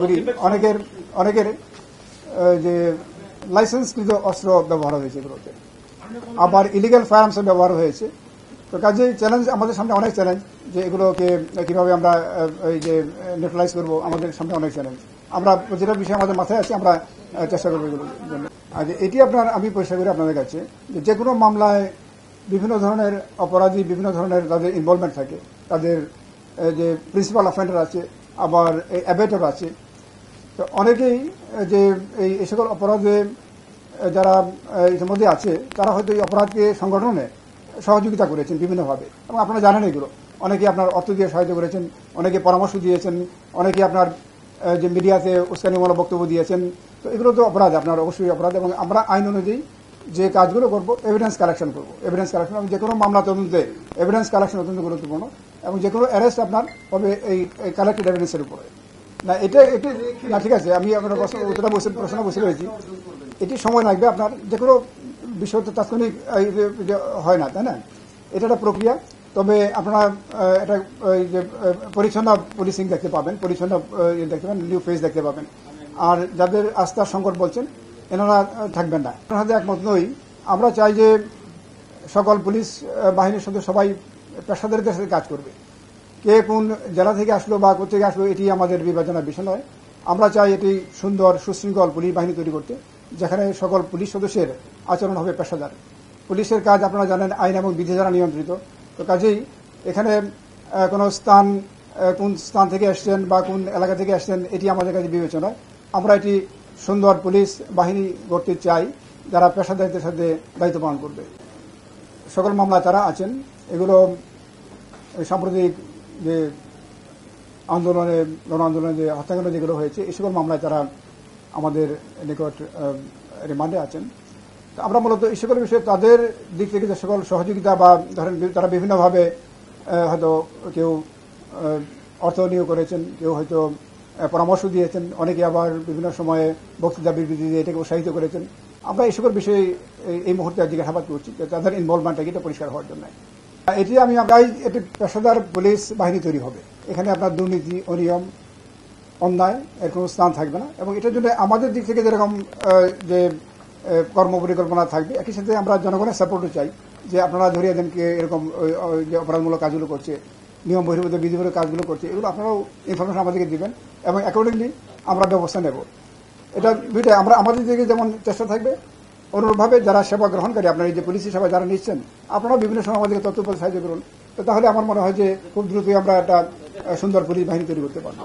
করি, অনেকের অনেকের যে লাইসেন্সকৃত অস্ত্র ব্যবহার হয়েছে এগুলোতে। আবার ইলিগাল ফায়ারআর্মসের ব্যবহার হয়েছে। তো কাজেই চ্যালেঞ্জ আমাদের সামনে অনেক চ্যালেঞ্জ যে এগুলোকে কীভাবে আমরা এই যে নিউট্রালাইজ করব আমাদের সামনে অনেক চ্যালেঞ্জ আমরা যেটা বিষয় আমাদের মাথায় আছে আমরা চেষ্টা করব এগুলোর জন্য। আর এটি আপনার আমি পরিষ্কার করি আপনাদের কাছে যে যে কোনো মামলায় বিভিন্ন ধরনের অপরাধী বিভিন্ন ধরনের তাদের ইনভলভমেন্ট থাকে। তাদের যে প্রিন্সিপাল অফেন্ডার আছে আবার অ্যাবেটর আছে। তো অনেকেই যে এই সকল অপরাধে যারা ইতিমধ্যে আছে, তারা হয়তো এই অপরাধকে সংগঠনে সহযোগিতা করেছেন বিভিন্নভাবে। এবং আপনারা জানেন এগুলো। অনেকে আপনার অর্থ দিয়ে সহায়তা করেছেন, অনেকে পরামর্শ দিয়েছেন, অনেকে আপনার যে মিডিয়াতে উস্কানিমূলক বক্তব্য দিয়েছেন। তো এগুলো তো অপরাধ, আপনার অবশ্যই অপরাধ। এবং আমরা আইন অনুযায়ী যে কাজগুলো করব এভিডেন্স কালেকশন করব। এভিডেন্স কালেকশন এবং যে কোনো মামলা তদন্তে এভিডেন্স কালেকশন অত্যন্ত গুরুত্বপূর্ণ। এবং যে কোনো অ্যারেস্ট আপনার হবে এই কালেক্টেড এভিডেন্সের উপরে। না, এটা, এটি, না, ঠিক আছে, আমি আপনার উত্তরটা বসে প্রশ্ন বসে রয়েছি। এটি সময় লাগবে আপনার, যে কোনো বিষয় তো তাৎক্ষণিক হয় না, তাই না? এটা একটা প্রক্রিয়া, তবে আপনারা এটা যে পরিচ্ছন্ন পুলিশিং দেখতে পাবেন, পরিচ্ছন্ন ইয়ে দেখতে পাবেন নিউ ফেস দেখতে পাবেন। আর যাদের আস্থার সংকট বলছেন, এনারা থাকবেন না। আপনাদের একমত নই, আমরা চাই যে সকল পুলিশ বাহিনীর সঙ্গে সবাই পেশাদারিদের সাথে কাজ করবে। কে কোন জেলা থেকে আসলো বা কোথেকে আসলো, এটি আমাদের বিবেচনার বিষয় নয়। আমরা চাই এটি সুন্দর, সুশৃঙ্খল পুলিশ বাহিনী তৈরি করতে, যেখানে সকল পুলিশ সদস্যের আচরণ হবে পেশাদার। পুলিশের কাজ আপনারা জানেন, আইন এবং বিধি দ্বারা নিয়ন্ত্রিত। তো কাজেই এখানে কোনো স্থান কোন স্থান থেকে আসছেন বা কোন এলাকা থেকে আসছেন এটি আমাদের কাছে বিবেচনা। আমরা এটি সুন্দর পুলিশ বাহিনী করতে চাই, যারা পেশাদারিত্বের সাথে দায়িত্ব পালন করবে। সকল মামলা তারা আছেন। এগুলো সাম্প্রতিক যে আন্দোলনে গণ আন্দোলনে যে হত্যাকাণ্ড যেগুলো হয়েছে এই সকল মামলায় তারা আমাদের নিকট রিমান্ডে আছেন। আমরা মূলত এই সকল বিষয়ে তাদের দিক থেকে যে সকল সহযোগিতা বা ধরেন তারা বিভিন্নভাবে হয়তো কেউ অর্থ নিয়োগ করেছেন, কেউ হয়তো পরামর্শ দিয়েছেন, অনেকে আবার বিভিন্ন সময়ে বক্তৃতা বিবৃতি দিয়ে এটাকে উৎসাহিত করেছেন। আমরা এই সকল বিষয়ে এই- মুহূর্তে জিজ্ঞাসাবাদ করছি তাদের ইনভলভমেন্টটা এটা পরিষ্কার হওয়ার জন্য। এটি আমি আমরাই একটি পেশাদার পুলিশ বাহিনী তৈরি হবে। এখানে আপনার দুর্নীতি, অনিয়ম, অন্যায়, এর কোনো স্থান থাকবে না। এবং এটার জন্য আমাদের দিক থেকে যেরকম যে কর্ম পরিকল্পনা থাকবে, একই সাথে আমরা জনগণের সাপোর্টও চাই যে আপনারা ধরিয়ে দেন কে এরকম যে অপরাধমূলক কাজগুলো করছে, নিয়ম বহির্ভূত বিধিমূলক কাজগুলো করছে, এগুলো আপনারাও ইনফরমেশন আমাদেরকে দিবেন এবং অ্যাকর্ডিংলি আমরা ব্যবস্থা নেব। এটা দুইটা আমরা, আমাদের দিকে যেমন চেষ্টা থাকবে অনুরূপভাবে যারা সেবা গ্রহণকারী, আপনার এই যে পুলিশি সেবা যারা নিচ্ছেন, আপনারাও বিভিন্ন সময় আমাদেরকে তথ্য সাহায্য করুন। তো তাহলে আমার মনে হয় যে খুব দ্রুতই আমরা একটা সুন্দর পুলিশ বাহিনী তৈরি করতে পারব।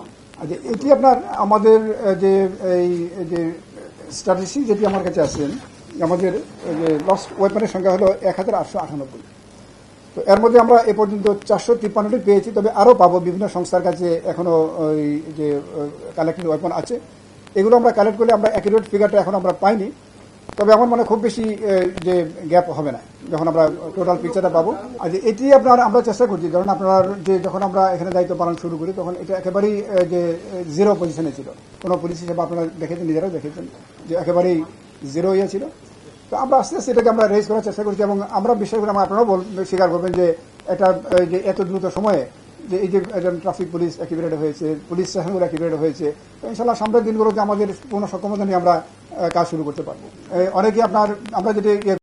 যে এটি আপনার আমাদের যে এই এই যে স্ট্র্যাটেজি যেটি আমার কাছে আছেন আমাদের যে লস্ট ওয়েপনের সংখ্যা হলো এক হাজার আটশো আটানব্বই। তো এর মধ্যে আমরা এ পর্যন্ত চারশো তিপ্পান্নটি পেয়েছি, তবে আরও পাবো। বিভিন্ন সংস্থার কাছে এখনও ওই যে কালেক্টেড ওয়েপন আছে। এগুলো আমরা কালেক্ট করলে আমরা অ্যাকুরেট ফিগারটা এখন আমরা পাইনি। তবে আমার মনে খুব বেশি যে গ্যাপ হবে না, যখন আমরা টোটাল পিকচারটা পাবো। আর এটি আপনার, আমরা চেষ্টা করছি, কারণ আপনার যে যখন আমরা এখানে দায়িত্ব পালন শুরু করি, তখন এটা একেবারেই যে জিরো পজিশনে ছিল। কোনো পুলিশ হিসেবে আপনারা দেখেছেন, নিজেরাও দেখেছেন, যে একেবারেই জিরো ইয়ে ছিল। তো আমরা আস্তে আস্তে এটাকে আমরা রেজ করার চেষ্টা করছি, এবং আমরা বিশ্বাস করি আপনারাও স্বীকার করবেন যে এটা যে এত দ্রুত সময়ে যে এই যে একজন ট্রাফিক পুলিশ অ্যাক্টিভেটেড হয়েছে পুলিশ স্টেশনগুলো অ্যাক্টিভেটেড হয়েছে ইনশাল্লাহ সামনের দিনগুলোতে আমাদের পূর্ণ সক্ষমতা নিয়ে আমরা কাজ শুরু করতে পারব। অনেকে আপনার আমরা যেটি ইয়ে